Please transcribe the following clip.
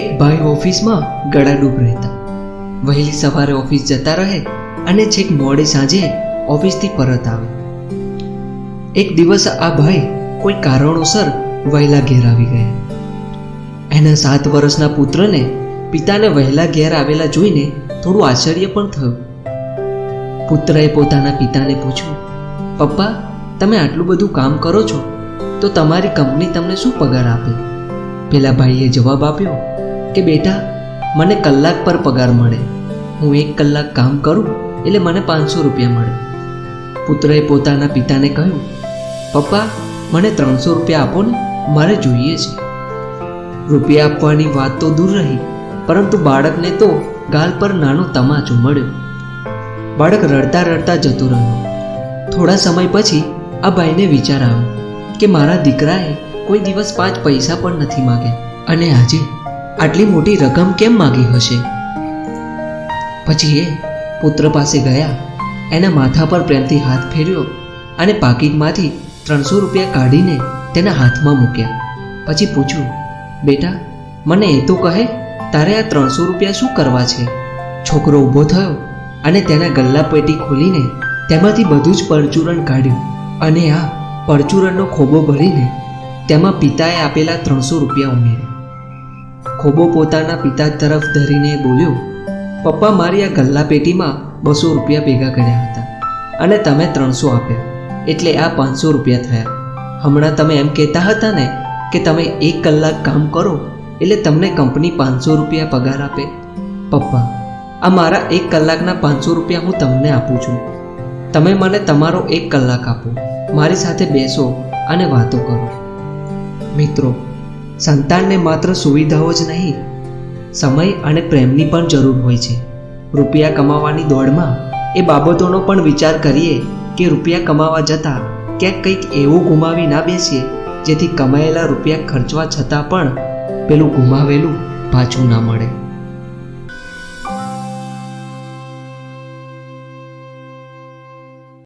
એક ભાઈ ઓફિસમાં ગળાડૂબ રહેતા વહેલી સવારે ઓફિસ જતા રહે અને છેક મોડે સાંજે ઓફિસથી પરત આવે. એક દિવસ આ ભાઈ કોઈ કારણોસર વહેલા ઘેર આવી ગયા. એના સાત વર્ષના પુત્રને પિતાને વહેલા ઘેર આવેલા જોઈને થોડું આશ્ચર્ય પણ થયું. પુત્રએ પોતાના પિતાને પૂછ્યું, પપ્પા, તમે આટલું બધું કામ કરો છો, તો તમારી કંપની તમને શું પગાર આપે? પેલા ભાઈએ જવાબ આપ્યો કે, બેટા, મને કલાક પર પગાર મળે. હું એક કલાક કામ કરું એટલે મને પાંચસો રૂપિયા મળે. પુત્રએ પોતાના પિતાને કહ્યું, પપ્પા, મને ત્રણસો રૂપિયા આપો ને, મારે જોઈએ છે. રૂપિયા આપવાની વાત તો દૂર રહી, પરંતુ બાળકને તો ગાલ પર નાનો તમાચો મળ્યો. બાળક રડતા રડતા જતું રહ્યું. થોડા સમય પછી આ ભાઈને વિચાર આવ્યો કે, મારા દીકરાએ કોઈ દિવસ પાંચ પૈસા પણ નથી માગ્યા. અને આજે આટલી મોટી રકમ કેમ માગી હશે? પછી એ પુત્ર પાસે ગયા, એના માથા પર પ્રેમથી હાથ ફેર્યો અને પાકીટમાંથી ત્રણસો રૂપિયા કાઢીને તેના હાથમાં મૂક્યા. પછી પૂછ્યું, બેટા, મને એ તો કહે, તારે આ ત્રણસો રૂપિયા શું કરવા છે? છોકરો ઊભો થયો અને તેના ગલ્લા પેટી ખોલીને તેમાંથી બધું જ પરચુરણ કાઢ્યું અને આ પરચુરણનો ખોબો ભરીને તેમાં પિતાએ આપેલા ત્રણસો રૂપિયા ઉમેર્યા. ખોબો પોતાના પિતા તરફ ધરીને બોલ્યો, પપ્પા, મારી આ ગલ્લા પેટીમાં બસો રૂપિયા ભેગા કર્યા હતા અને તમે ત્રણસો આપ્યા. એટલે આ પાંચસો રૂપિયા થયા. હમણાં તમે એમ કહેતા હતા ને કે તમે એક કલાક કામ કરો, એટલે તમને કંપની પાંચસો રૂપિયા પગાર આપે. પપ્પા, આ મારા એક કલાકના પાંચસો રૂપિયા હું તમને આપું છું. તમે મને તમારો એક કલાક આપો. મારી સાથે બેસો અને વાતો કરો. મિત્રો, સંતાનને માત્ર સુવિધાઓ જ નહીં, સમય અને પ્રેમની પણ જરૂર હોય છે. રૂપિયા કમાવાની દોડમાં એ બાબતોનો પણ વિચાર કરીએ કે રૂપિયા કમાવા જતાં ક્યાંક કંઈક એવું ગુમાવી ના બેસીએ, જેથી કમાયેલા રૂપિયા ખર્ચવા છતાં પણ પેલું ગુમાવેલું પાછું ના મળે.